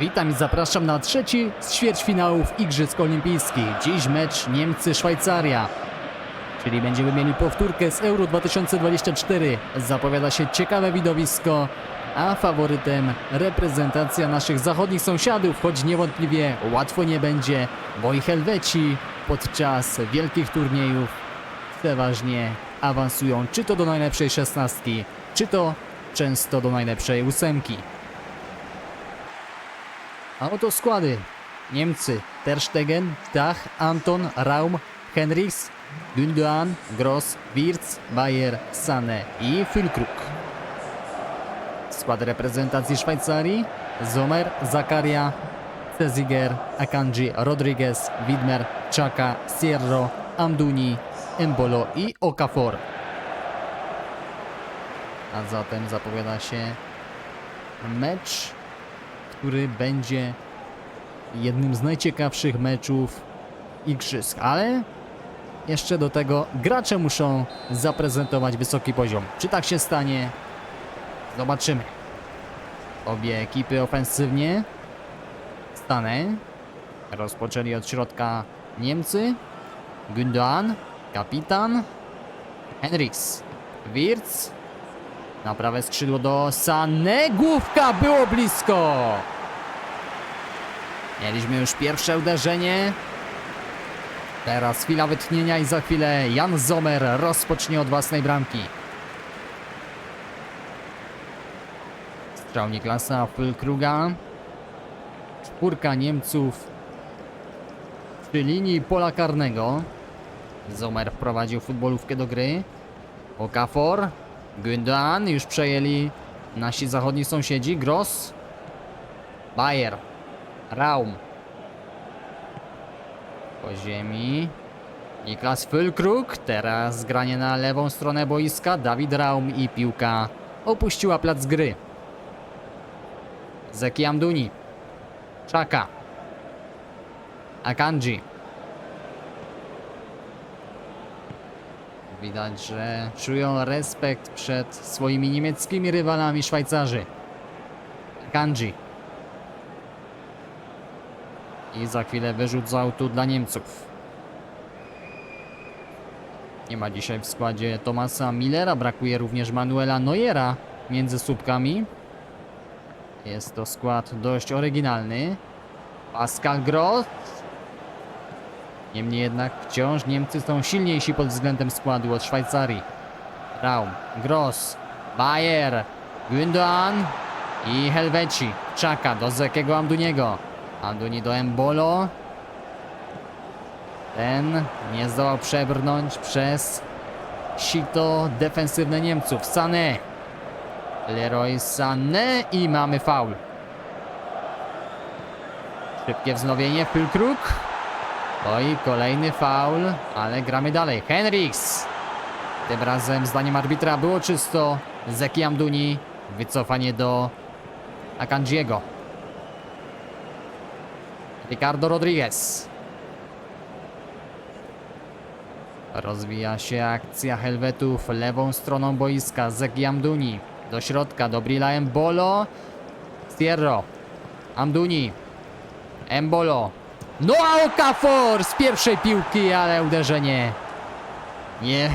Witam i zapraszam na trzeci z ćwierćfinałów Igrzysk Olimpijskich. Dziś mecz Niemcy-Szwajcaria. Czyli będziemy mieli powtórkę z Euro 2024. Zapowiada się ciekawe widowisko, a faworytem reprezentacja naszych zachodnich sąsiadów, choć niewątpliwie łatwo nie będzie, bo i Helweci podczas wielkich turniejów przeważnie awansują czy to do najlepszej szesnastki, czy to często do najlepszej ósemki. A oto składy. Niemcy Ter Stegen, Dach, Anton, Raum, Henrichs, Gündoğan, Gross, Wirtz, Bayer, Sane i Füllkrug. Skład reprezentacji Szwajcarii Zomer, Zakaria, Ceziger, Akanji, Rodriguez, Widmer, Chaka, Sierro, Amduni, Embolo i Okafor. A zatem zapowiada się mecz który będzie jednym z najciekawszych meczów igrzysk, ale jeszcze do tego gracze muszą zaprezentować wysoki poziom. Czy tak się stanie? Zobaczymy. Obie ekipy ofensywnie. Stanę. Rozpoczęli od środka Niemcy. Gündoğan, kapitan. Henriks, Wirtz, na prawe skrzydło do Sané. Główka było blisko. Mieliśmy już pierwsze uderzenie. Teraz chwila wytchnienia i za chwilę Jan Zomer rozpocznie od własnej bramki. Strzał Niklasa Füllkruga. Czwórka Niemców przy linii pola karnego. Zomer wprowadził futbolówkę do gry. Okafor. Gündoğan już przejęli nasi zachodni sąsiedzi. Gross. Bayer. Raum. Po ziemi. Niklas Füllkrug. Teraz granie na lewą stronę boiska. Dawid Raum i piłka opuściła plac gry. Zeki Amduni. Czaka. Akanji. Widać, że czują respekt przed swoimi niemieckimi rywalami Szwajcarzy. Kanji. I za chwilę wyrzut z autu dla Niemców. Nie ma dzisiaj w składzie Tomasa Millera, brakuje również Manuela Neuera między słupkami. Jest to skład dość oryginalny. Pascal Gross Niemniej jednak wciąż Niemcy są silniejsi pod względem składu od Szwajcarii. Raum, Gross, Bayer, Gündoğan i Helveci. Czaka do Zekiego Amduniego. Amduni do Embolo. Ten nie zdołał przebrnąć przez sito defensywne Niemców. Sané. Leroy Sané i mamy faul. Szybkie wznowienie, Füllkrug. Oj, kolejny faul, ale gramy dalej. Henriks. Tym razem zdaniem arbitra było czysto. Zeki Amduni. Wycofanie do Akanjiego. Ricardo Rodriguez. Rozwija się akcja Helwetów lewą stroną boiska. Zeki Amduni. Do środka, do Brila Embolo. Stierro. Amduni. Embolo. No a Okafor z pierwszej piłki, ale uderzenie nie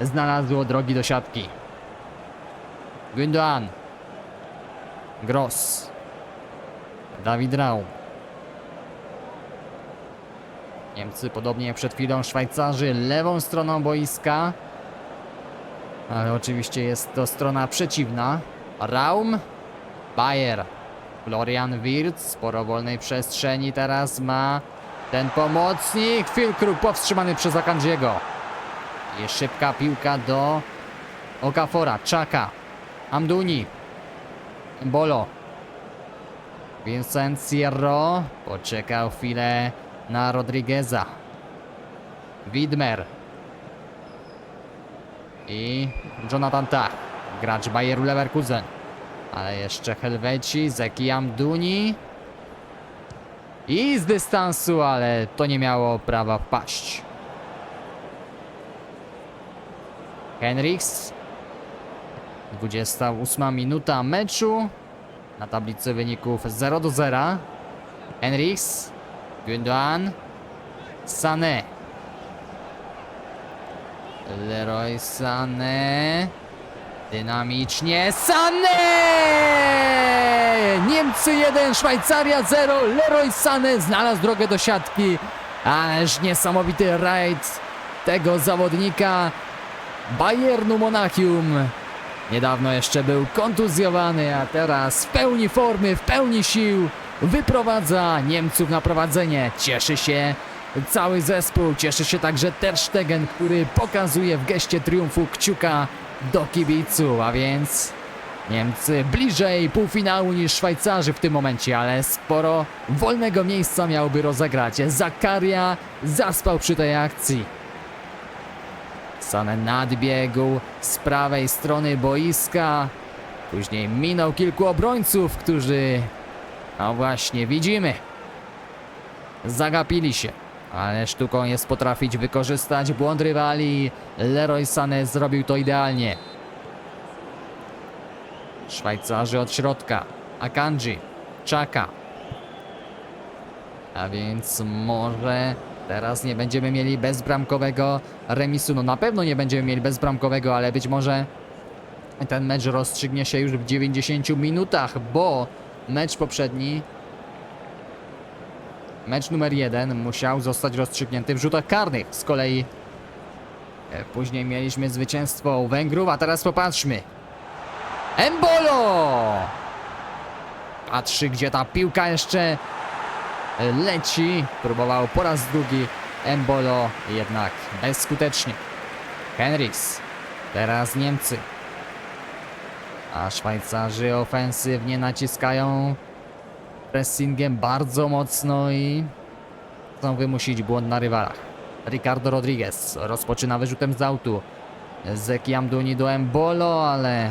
znalazło drogi do siatki. Gündoğan. Gross. Dawid Raum. Niemcy, podobnie jak przed chwilą Szwajcarzy, lewą stroną boiska. Ale oczywiście jest to strona przeciwna. Raum. Bayer. Florian Wirtz, sporo wolnej przestrzeni teraz ma ten pomocnik. Füllkrug powstrzymany przez Akanjiego. I szybka piłka do Okafora, Czaka, Amduni, Bolo. Vincent Sierro poczekał chwilę na Rodrigueza. Widmer. I Jonathan Tah, gracz Bayeru Leverkusen. Ale jeszcze Helveci, Zeki Amduni. I z dystansu, ale to nie miało prawa wpaść. Henriks. 28 minuta meczu. na tablicy wyników 0 do 0. Henrichs, Gündoğan, Sané. Leroy Sané. Dynamicznie Sané! Niemcy 1, Szwajcaria 0. Leroy Sané znalazł drogę do siatki. Ależ niesamowity rajd tego zawodnika Bayernu Monachium. Niedawno jeszcze był kontuzjowany, a teraz w pełni formy, w pełni sił wyprowadza Niemców na prowadzenie. Cieszy się cały zespół, cieszy się także Ter Stegen, który pokazuje w geście triumfu kciuka do kibicu, a więc Niemcy bliżej półfinału niż Szwajcarzy w tym momencie, ale sporo wolnego miejsca miałby rozegrać. Zakaria zaspał przy tej akcji. Sane nadbiegł z prawej strony boiska. Później minął kilku obrońców, którzy... No właśnie, widzimy. Zagapili się. Ale sztuką jest potrafić wykorzystać błąd rywali. Leroy Sané zrobił to idealnie. Szwajcarzy od środka. Akanji, Czaka. A więc może teraz nie będziemy mieli bezbramkowego remisu. No na pewno nie będziemy mieli bezbramkowego, ale być może ten mecz rozstrzygnie się już w 90 minutach, bo mecz poprzedni, mecz numer jeden musiał zostać rozstrzygnięty w rzutach karnych. Z kolei e, później mieliśmy zwycięstwo Węgrów, a teraz popatrzmy. Embolo! Patrzy, gdzie ta piłka jeszcze leci. Próbował po raz drugi Embolo, jednak bezskutecznie. Henriks. Teraz Niemcy. A Szwajcarzy ofensywnie naciskają pressingiem bardzo mocno i chcą wymusić błąd na rywalach. Ricardo Rodriguez rozpoczyna wyrzutem z autu. Zeki Amduni do Embolo, ale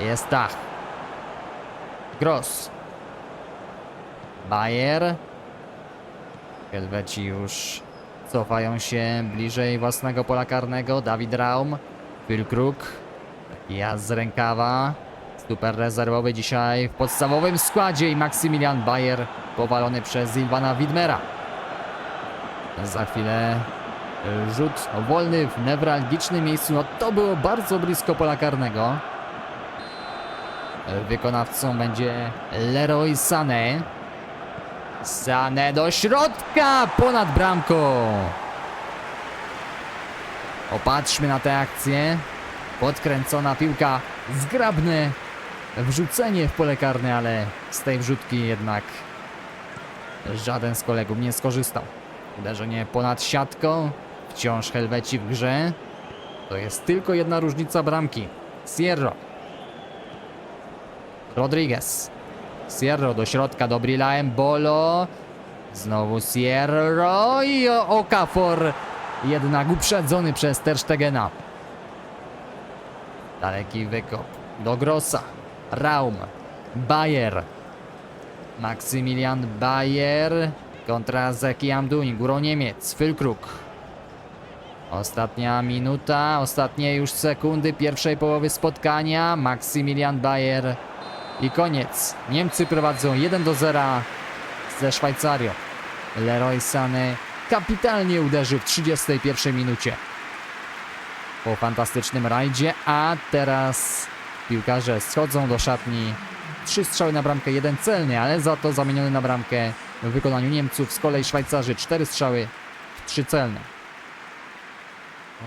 jest tak. Gross. Bayer. Helweci już cofają się bliżej własnego pola karnego. Dawid Raum. Füllkrug. Ja z rękawa. Super rezerwowy dzisiaj w podstawowym składzie i Maksymilian Bayer powalony przez Ilvana Widmera. Za chwilę y, rzut wolny w newralgicznym miejscu. No to było bardzo blisko pola karnego. Wykonawcą będzie Leroy Sané. Sané do środka ponad bramką. Opatrzmy na tę akcję. Podkręcona piłka, zgrabne wrzucenie w pole karne, ale z tej wrzutki jednak żaden z kolegów nie skorzystał. Uderzenie ponad siatką, wciąż Helweci w grze. To jest tylko jedna różnica bramki. Sierro. Rodriguez. Sierro do środka do Brilla Embolo. Znowu Sierro i Okafor jednak uprzedzony przez Ter Stegena. Daleki wykop do Grossa. Raum. Bayer. Maksymilian Bayer kontra Zeki Amduń, górą Niemiec. Füllkrug. Ostatnia minuta, ostatnie już sekundy pierwszej połowy spotkania. Maksymilian Bayer i koniec. Niemcy prowadzą 1 do 0 ze Szwajcarią. Leroy Sané kapitalnie uderzył w 31 minucie. Po fantastycznym rajdzie, a teraz piłkarze schodzą do szatni. Trzy strzały na bramkę, jeden celny, ale za to zamieniony na bramkę w wykonaniu Niemców. Z kolei Szwajcarzy cztery strzały, trzy celne.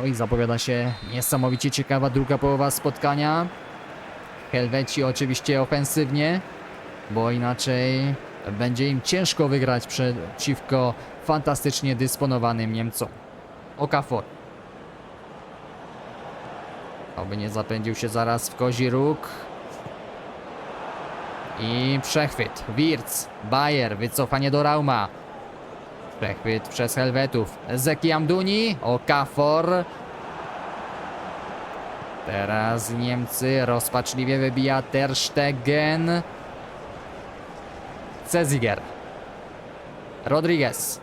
Oj, zapowiada się niesamowicie ciekawa druga połowa spotkania. Helweci oczywiście ofensywnie, bo inaczej będzie im ciężko wygrać przeciwko fantastycznie dysponowanym Niemcom. Okafor. Oby nie zapędził się zaraz w kozi róg. I przechwyt. Wirtz, Bayer, wycofanie do Rauma. Przechwyt przez Helwetów. Zeki Amduni, Okafor. Teraz Niemcy rozpaczliwie wybija Ter Stegen. Ceziger. Rodriguez.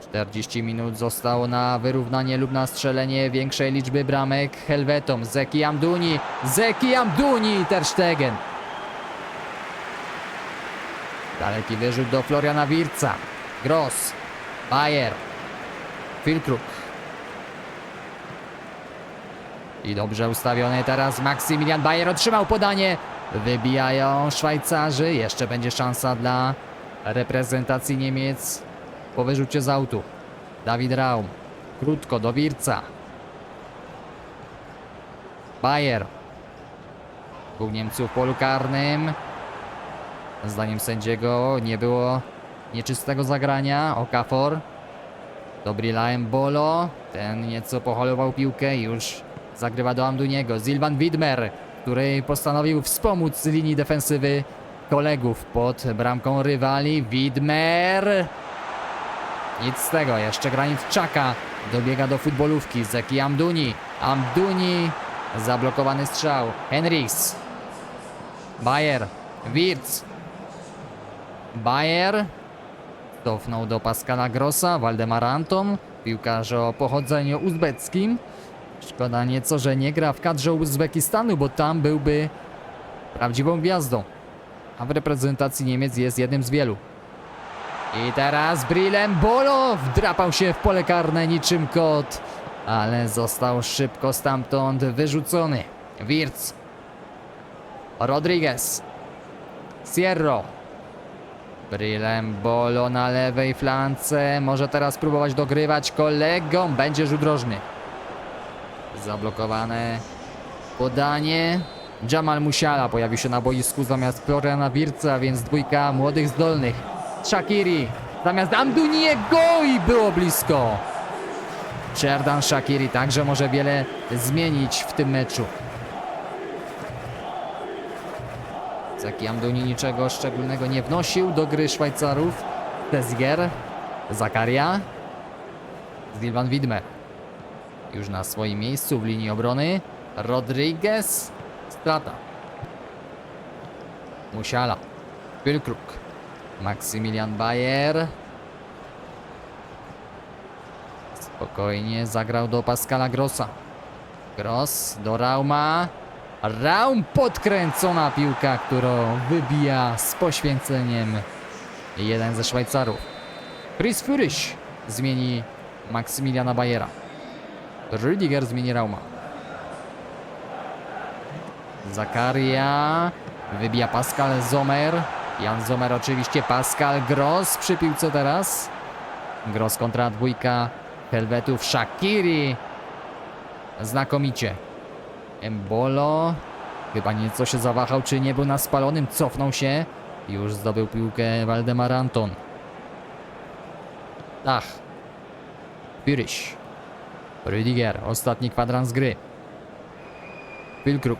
40 minut zostało na wyrównanie lub na strzelenie większej liczby bramek Helwetom. Zeki Amduni. Zeki Amduni i Ter Stegen. Daleki wyrzut do Floriana Wirca. Gross. Bayer. Filkruk. I dobrze ustawiony teraz Maksymilian Bayer otrzymał podanie. Wybijają Szwajcarzy. Jeszcze będzie szansa dla reprezentacji Niemiec po wyrzucie z autu. Dawid Raum. Krótko do Wirca. Bayer. Dwóch Niemców w polu karnym. Zdaniem sędziego nie było nieczystego zagrania. Okafor. Dobry Bolo. Ten nieco poholował piłkę już zagrywa do Amduniego. Zilvan Widmer, który postanowił wspomóc z linii defensywy kolegów pod bramką rywali. Widmer. Nic z tego, jeszcze granit Czaka dobiega do futbolówki. Zeki Amduni. Amduni. Zablokowany strzał. Henrichs. Bayer. Wirtz. Bayer. Cofnął do Pascala Grossa. Waldemar Anton. Piłkarz o pochodzeniu uzbeckim. Szkoda nieco, że nie gra w kadrze Uzbekistanu, bo tam byłby prawdziwą gwiazdą. A w reprezentacji Niemiec jest jednym z wielu. I teraz Brilem Bolo wdrapał się w pole karne niczym kot, ale został szybko stamtąd wyrzucony. Wirtz. Rodriguez. Sierro. Brilem Bolo na lewej flance. Może teraz próbować dogrywać kolegom. Będzie rzut rożny. Zablokowane podanie. Jamal Musiala pojawił się na boisku zamiast Floriana Wirca, więc dwójka młodych zdolnych. Shakiri zamiast Amduniego i było blisko. Sherdan Shakiri także może wiele zmienić w tym meczu. Zeki Amduni niczego szczególnego nie wnosił do gry Szwajcarów. Teziger, Zakaria, Silvan Widmer. Już na swoim miejscu w linii obrony. Rodriguez, strata. Musiala, Wilkruk, Maksymilian Bayer. Spokojnie zagrał do Pascala Grossa. Gross do Rauma. Raum podkręcona piłka, którą wybija z poświęceniem jeden ze Szwajcarów. Chris Führich zmieni Maksymiliana Bayera. Rüdiger zmieni Rauma. Zakaria wybija Pascal Zomer. Jan Zomer oczywiście, Pascal Gross przy piłce teraz. Gross kontra dwójka Helvetów Shakiri. Znakomicie. Embolo. Chyba nieco się zawahał, czy nie był na spalonym. Cofnął się. Już zdobył piłkę Waldemar Anton. Dach. Pyryś. Rüdiger. Ostatni kwadrans gry. Wilkruk.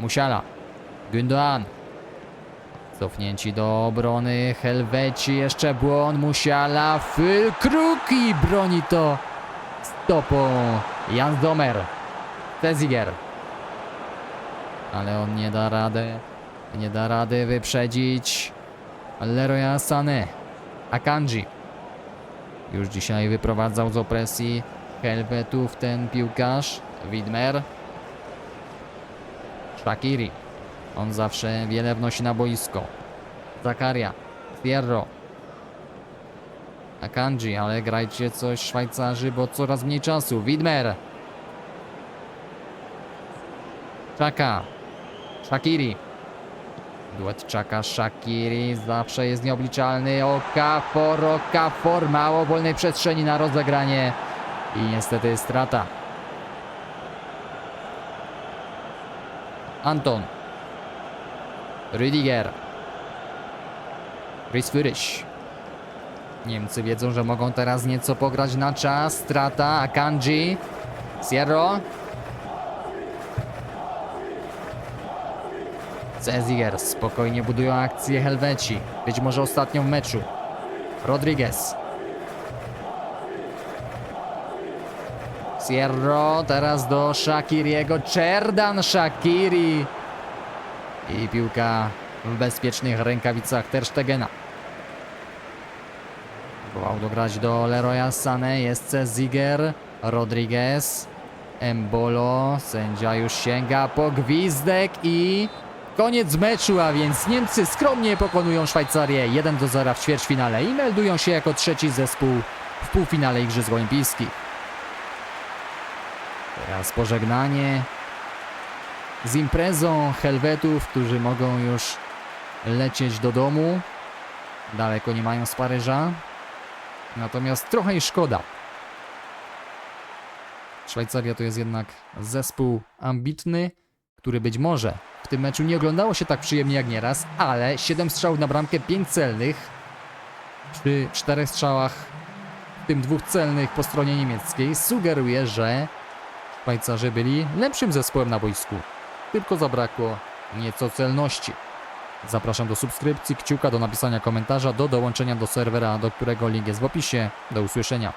Musiala. Gündoğan. Cofnięci do obrony. Helweci. Jeszcze błąd. Musiala. Wilkruk i broni to stopą. Jan Zomer. Teziger. Ale on nie da rady. Nie da rady wyprzedzić Leroya Sané. Akanji. Już dzisiaj wyprowadzał z opresji Helvetów ten piłkarz. Widmer. Shakiri. On zawsze wiele wnosi na boisko. Zakaria. Fierro. Akanji, ale grajcie coś Szwajcarzy, bo coraz mniej czasu. Widmer. Czaka. Shakiri. Duet Czaka, Shakiri zawsze jest nieobliczalny. Okafor, Okafor. Mało wolnej przestrzeni na rozegranie. I niestety strata. Anton. Rüdiger. Chris Führich. Niemcy wiedzą, że mogą teraz nieco pograć na czas. Strata, Akanji. Sierro. Ceziger spokojnie budują akcję Helveci. Być może ostatnią w meczu. Rodriguez. Sierro teraz do Shakiriego. Czerdan Shakiri. I piłka w bezpiecznych rękawicach Ter Stegena. Próbował dograć do Leroya Sané. Jest Ceziger. Rodriguez. Embolo. Sędzia już sięga po gwizdek i Koniec meczu, a więc Niemcy skromnie pokonują Szwajcarię 1 do 0 w ćwierćfinale i meldują się jako trzeci zespół w półfinale Igrzysk Olimpijskich. Teraz pożegnanie z imprezą Helwetów, którzy mogą już lecieć do domu. Daleko nie mają z Paryża. Natomiast trochę i szkoda. Szwajcaria to jest jednak zespół ambitny, który być może w tym meczu nie oglądało się tak przyjemnie jak nieraz, ale 7 strzałów na bramkę, 5 celnych. Przy 4 strzałach, w tym dwóch celnych po stronie niemieckiej, sugeruje, że Szwajcarzy byli lepszym zespołem na boisku. Tylko zabrakło nieco celności. Zapraszam do subskrypcji, kciuka, do napisania komentarza, do dołączenia do serwera, do którego link jest w opisie. Do usłyszenia.